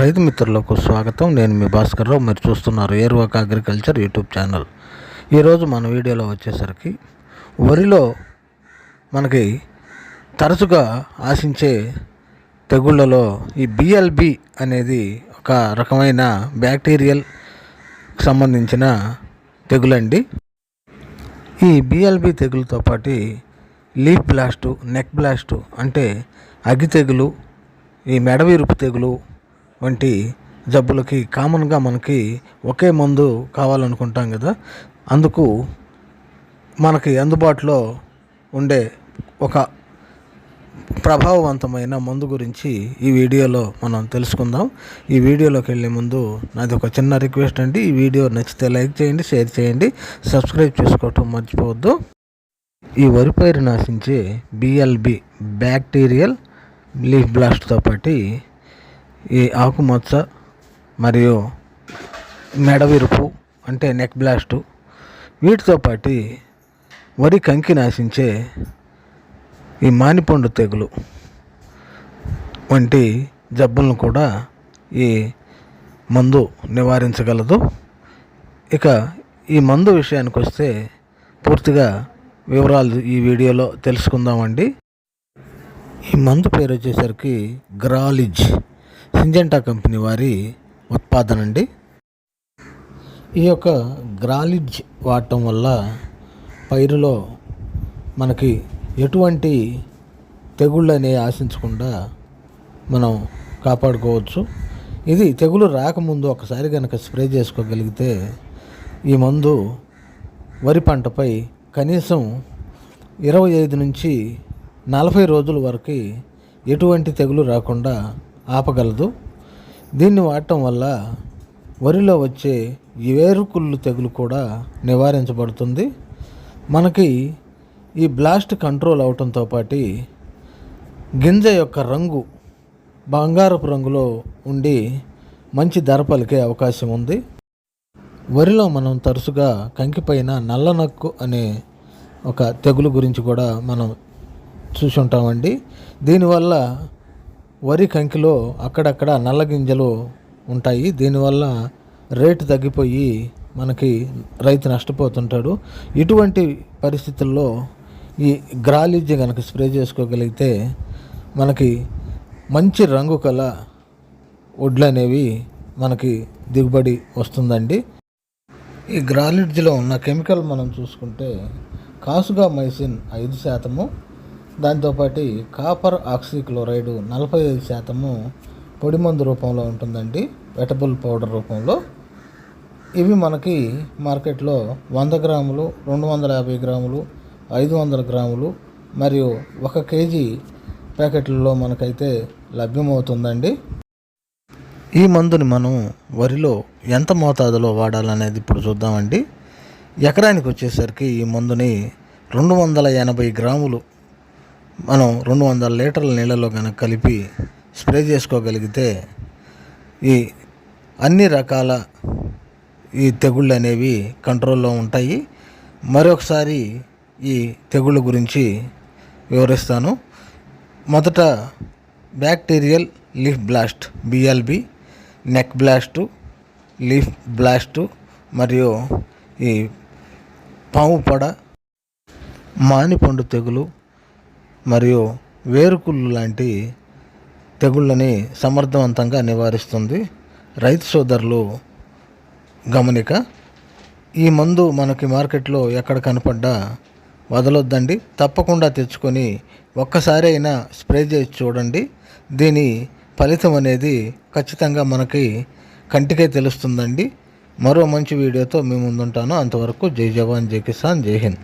రైతు మిత్రులకు స్వాగతం. నేను మీ భాస్కర్ రావు మీరు చూస్తున్నారు ఏర్వాక అగ్రికల్చర్ యూట్యూబ్ ఛానల్. ఈరోజు మన వీడియోలో వచ్చేసరికి వరిలో మనకి తరచుగా ఆశించే తెగుళ్ళలో ఈ బిఎల్బి అనేది ఒక రకమైన బ్యాక్టీరియల్ సంబంధించిన తెగులండి. ఈ బిఎల్బి తెగులతో పాటు లీఫ్ బ్లాస్టు నెక్ బ్లాస్టు అంటే అగ్గి తెగులు ఈ మెడవీరుపు తెగులు వంటి జబ్బులకి కామన్గా మనకి ఒకే మందు కావాలనుకుంటాం కదా. అందుకు మనకి అందుబాటులో ఉండే ఒక ప్రభావవంతమైన మందు గురించి ఈ వీడియోలో మనం తెలుసుకుందాం. ఈ వీడియోలోకి వెళ్ళే ముందు నాది ఒక చిన్న రిక్వెస్ట్ అండి. ఈ వీడియో నచ్చితే లైక్ చేయండి షేర్ చేయండి సబ్స్క్రైబ్ చేసుకోవటం మర్చిపోవద్దు. ఈ వరి పైరు నాశించే B L B bacterial leaf బ్లాస్ట్తో పాటు ఈ ఆకుమచ్చ మరియు మెడవిరుపు అంటే నెక్ బ్లాస్టు వీటితో పాటు వరి కంకి నాశించే ఈ మానిపండు తెగులు వంటి జబ్బులను కూడా ఈ మందు నివారించగలదు. ఇక ఈ మందు విషయానికి వస్తే పూర్తిగా వివరాలు ఈ వీడియోలో తెలుసుకుందామండి. ఈ మందు పేరు వచ్చేసరికి గ్రాలిజ్. సింజెంటా కంపెనీ వారి ఉత్పాదన అండి. ఈ యొక్క గ్రాలిజ్ వాడటం వల్ల పైరులో మనకి ఎటువంటి తెగుళ్ళు అనేవి ఆశించకుండా మనం కాపాడుకోవచ్చు. ఇది తెగులు రాకముందు ఒకసారి కనుక స్ప్రే చేసుకోగలిగితే ఈ మందు వరి పంటపై కనీసం ఇరవై ఐదు నుంచి నలభై రోజుల వరకు ఎటువంటి తెగులు రాకుండా ఆపగలదు. దీన్ని వాడటం వల్ల వరిలో వచ్చే వేరుకుళ్ళు తెగులు కూడా నివారించబడుతుంది. మనకి ఈ బ్లాస్ట్ కంట్రోల్ అవటంతో పాటు గింజ యొక్క రంగు బంగారపు రంగులో ఉండి మంచి ధర పలికే అవకాశం ఉంది. వరిలో మనం తరచుగా కంకిపైన నల్లనక్కు అనే ఒక తెగులు గురించి కూడా మనం చూసి ఉంటామండి దీనివల్ల వరి కంకిలో అక్కడక్కడ నల్ల గింజలు ఉంటాయి. దీనివల్ల రేటు తగ్గిపోయి మనకి రైతు నష్టపోతుంటాడు. ఇటువంటి పరిస్థితుల్లో ఈ గ్రాలిజ్ కనుక స్ప్రే చేసుకోగలిగితే మనకి మంచి రంగు కల వడ్లు అనేవి మనకి దిగుబడి వస్తుందండి. ఈ గ్రాలిడ్జ్లో ఉన్న కెమికల్ మనం చూసుకుంటే కాసుగా మైసిన్ ఐదు శాతము దాంతోపాటు కాపర్ ఆక్సిక్లోరైడ్ నలభై ఐదు శాతము పొడి మందు రూపంలో ఉంటుందండి. వెటబుల్ పౌడర్ రూపంలో. ఇవి మనకి మార్కెట్లో వంద గ్రాములు రెండు వందల యాభై గ్రాములు ఐదు వందల గ్రాములు మరియు ఒక కేజీ ప్యాకెట్లలో మనకైతే లభ్యమవుతుందండి. ఈ మందుని మనం వరిలో ఎంత మోతాదులో వాడాలనేది ఇప్పుడు చూద్దామండి. ఎకరానికి వచ్చేసరికి ఈ మందుని రెండు వందల ఎనభై గ్రాములు మనం రెండు వందల లీటర్ల నీళ్ళలో కనుక కలిపి స్ప్రే చేసుకోగలిగితే ఈ అన్ని రకాల ఈ తెగుళ్ళు అనేవి కంట్రోల్లో ఉంటాయి. మరొకసారి ఈ తెగుళ్ళ గురించి వివరిస్తాను. మొదట bacterial leaf blast BLB neck blast leaf blast మరియు ఈ పాము పొడ మానిపండు తెగులు మరియు వేరుకుళ్ళు లాంటి తెగుళ్ళని సమర్థవంతంగా నివారిస్తుంది. రైతు సోదరులు గమనిక ఈ మందు మనకి మార్కెట్లో ఎక్కడ కనపడ్డా వదలొద్దండి. తప్పకుండా తెచ్చుకొని ఒక్కసారి అయినా స్ప్రే చేసి చూడండి. దీని ఫలితం అనేది ఖచ్చితంగా మనకి కంటికే తెలుస్తుందండి. మరో మంచి వీడియోతో మీ ముందుంటాను. అంతవరకు జై జవాన్ జై కిసాన్ జై హింద్.